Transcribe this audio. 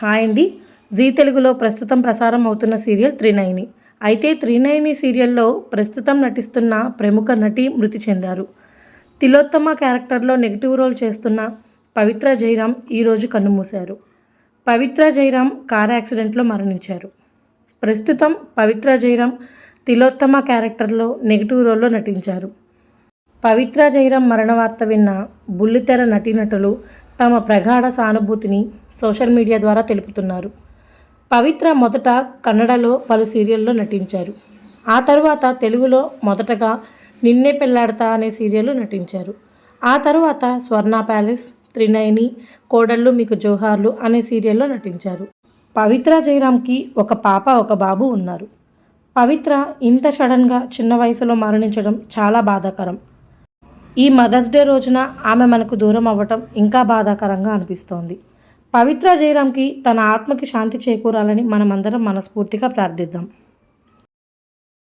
Hi అండి. G తెలుగులో ప్రస్తుతం ప్రసారం అవుతున్న సీరియల్ త్రినయని అయితే త్రినయని సీరియల్లో ప్రస్తుతం నటిస్తున్న ప్రముఖ నటి మృతి చెందారు. తిలోత్తమ క్యారెక్టర్లో నెగిటివ్ రోల్ చేస్తున్న పవిత్ర జయరాం ఈరోజు కన్నుమూశారు. పవిత్ర జైరామ్ కార్ యాక్సిడెంట్లో మరణించారు. ప్రస్తుతం పవిత్ర జైరామ్ తిలోత్తమ క్యారెక్టర్లో నెగిటివ్ రోల్లో నటించారు. పవిత్ర జైరామ్ మరణ వార్త విన్న బుల్లితెర నటీనటులు తమ ప్రగాఢ సానుభూతిని సోషల్ మీడియా ద్వారా తెలుపుతున్నారు. పవిత్ర మొదట కన్నడలో పలు సీరియల్లో నటించారు. ఆ తరువాత తెలుగులో మొదటగా నిన్నే పెళ్ళాడతా అనే సీరియల్లో నటించారు. ఆ తరువాత స్వర్ణ ప్యాలెస్ త్రినయని కోడళ్ళు మీకు జోహార్లు అనే సీరియల్లో నటించారు. పవిత్ర జయరామ్కి ఒక పాప ఒక బాబు ఉన్నారు. పవిత్ర ఇంత సడన్గా చిన్న వయసులో మరణించడం చాలా బాధాకరం. ఈ మదర్స్ డే రోజున ఆమె మనకు దూరం అవ్వటం ఇంకా బాధాకరంగా అనిపిస్తోంది. పవిత్ర జయరామ్కి తన ఆత్మకి శాంతి చేకూరాలని మనమందరం మనస్ఫూర్తిగా ప్రార్థిద్దాం.